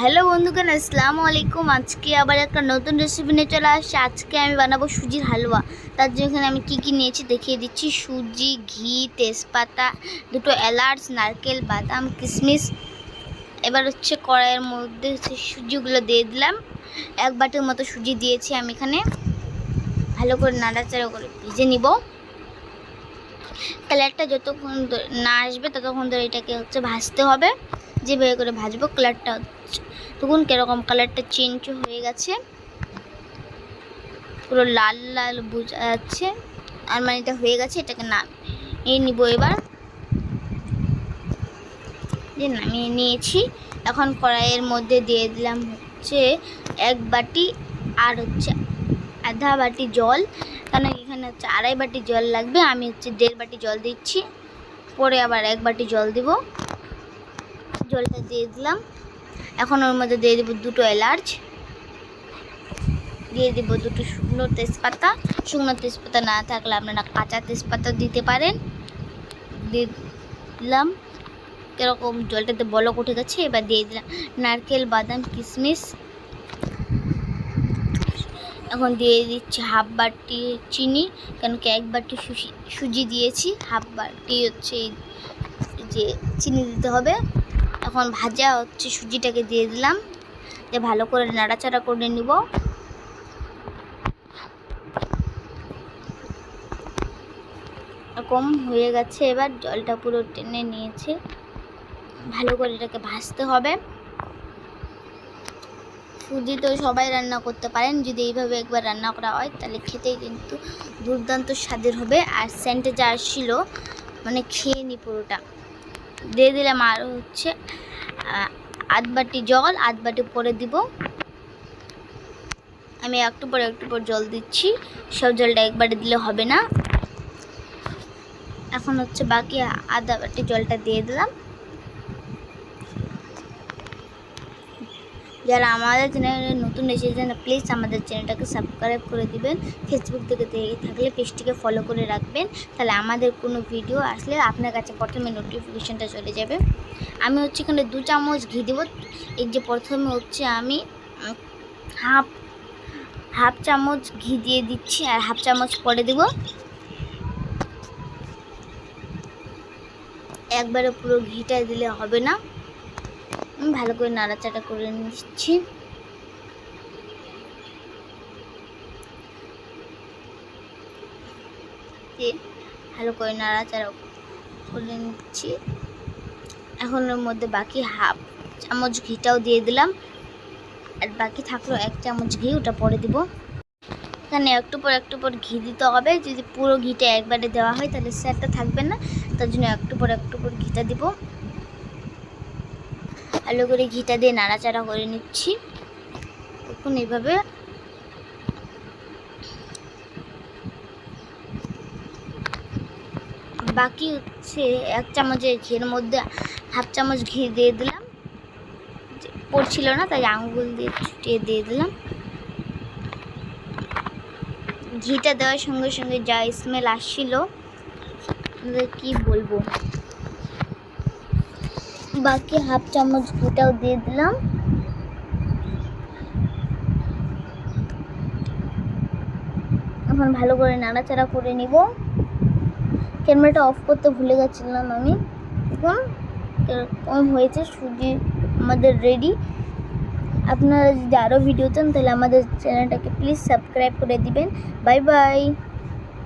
Hello বন্ধুগণ, আসসালামু আলাইকুম। আজকে আবার একটা নতুন রেসিপি নিয়ে চলে আসছে। আজকে আমি বানাবো সুজির হালুয়া। তার জন্য এখানে আমি কী কী নিয়েছি দেখিয়ে দিচ্ছি। সুজি, ঘি, তেজপাতা, দুটো এলাচ, নারকেল, বাদাম, কিশমিশ। এবার হচ্ছে কড়াইয়ের মধ্যে হচ্ছে সুজিগুলো দিয়ে দিলাম। এক বাটির মতো সুজি দিয়েছি আমি এখানে। ভালো করে নাড়াচাড়া করে ভেজে নিব। কালারটা যতক্ষণ না আসবে, ততক্ষণ ধরে এটাকে হচ্ছে ভাজতে হবে। যেভাবে করে ভাজবো কালারটা তখন কীরকম কালারটা চেঞ্জ হয়ে গেছে। পুরো লাল লাল বোঝা যাচ্ছে। আর মানে এটা হয়ে গেছে, এটাকে নামিয়ে নিব এবার। যে নামিয়ে নিয়েছি। এখন কড়াইয়ের মধ্যে দিয়ে দিলাম হচ্ছে এক বাটি আর হচ্ছে আধা বাটি জল। কারণ এখানে হচ্ছে আড়াই বাটি জল লাগবে, আমি হচ্ছে দেড় বাটি জল দিচ্ছি। পরে আবার এক বাটি জল দিব। জলটা দিয়ে দিলাম। এখন ওর মধ্যে দিয়ে দেবো দুটো এলাচ। দিয়ে দেবো দুটো শুকনো তেজপাতা। শুকনো তেজপাতা না থাকলে আপনারা কাঁচা তেজপাতা দিতে পারেন। দিয়ে দিলাম। কীরকম জলটাতে বলক উঠে গেছে, এবার দিয়ে দিলাম নারকেল, বাদাম, কিশমিশ। এখন দিয়ে দিচ্ছি হাফ বাটি চিনি, কেন কি এক বাটি সুজি দিয়েছি। হাফ বাটি হচ্ছে যে চিনি দিতে হবে। এখন ভাজা হচ্ছে সুজিটাকে দিয়ে দিলাম। দিয়ে ভালো করে নাড়াচাড়া করে নিব। এরকম হয়ে গেছে, এবার জলটা পুরো টেনে নিয়েছে। ভালো করে এটাকে ভাজতে হবে। সুজি তো সবাই রান্না করতে পারেন, যদি এইভাবে একবার রান্না করা হয়, তাহলে খেতেই কিন্তু দুর্দান্ত স্বাদের হবে। আর সেন্টে যা আসছিল মানে খেয়ে নি পুরোটা। দিয়ে দিলাম আর হচ্ছে আধ বাটি জল, আধ বাটি পরে দিব। আমি একটু পরে একটু পর জল দিচ্ছি, সব জলটা একবারে দিলে হবে না। এখন হচ্ছে বাকি আধা বাটি জলটা দিয়ে দিলাম। যারা আমাদের চ্যানেলে নতুন এসেছেন প্লিজ আমাদের চ্যানেলটাকে সাবস্ক্রাইব করে দিবেন। ফেসবুক থেকে দেখে থাকলে পেজটিকে ফলো করে রাখবেন। তাহলে আমাদের কোনো ভিডিও আসলে আপনার কাছে প্রথমে নোটিফিকেশানটা চলে যাবে। আমি হচ্ছে এখানে দু চামচ ঘি দেবো। এই যে প্রথমে হচ্ছে আমি হাফ হাফ চামচ ঘি দিয়ে দিচ্ছি আর হাফ চামচ পরে দেব। একবারে পুরো ঘিটা দিলে হবে না। আমি ভালো করে নাড়াচাড়া করে নিচ্ছি। ভালো করে নাড়াচাড়া করে নিচ্ছি। এখন ওর মধ্যে বাকি হাফ চামচ ঘিটাও দিয়ে দিলাম। আর বাকি থাকল এক চামচ ঘি, ওটা পরে দিব। এখানে একটু পর একটু পর ঘি দিতে হবে। যদি পুরো ঘিটা একবারে দেওয়া হয়, তাহলে স্যারটা থাকবে না। তার জন্য একটু পর একটু পর ঘিটা দিব। ভালো করে ঘিটা দিয়ে নাড়াচাড়া করে নিচ্ছি। এখন এভাবে বাকি হচ্ছে এক চামচের ঘির মধ্যে হাফ চামচ ঘি দিয়ে দিলাম। পড়ছিল না, তাই আঙুল দিয়ে ছুটিয়ে দিয়ে দিলাম। ঘিটা দেওয়ার সঙ্গে সঙ্গে যা স্মেল আসছিল কি বলব? বাকি হাফ চামচ ঘিটাও দিয়ে দিলাম। এখন ভালো করে নাড়াচাড়া করে নিব। ক্যামেরাটা অফ করতে ভুলে গেছিলাম আমি। এখন কম হয়েছে, সুজি আমাদের রেডি আপনারা যদি আরও ভিডিও চান, তাহলে আমাদের চ্যানেলটাকে প্লিজ সাবস্ক্রাইব করে দিবেন। Bye bye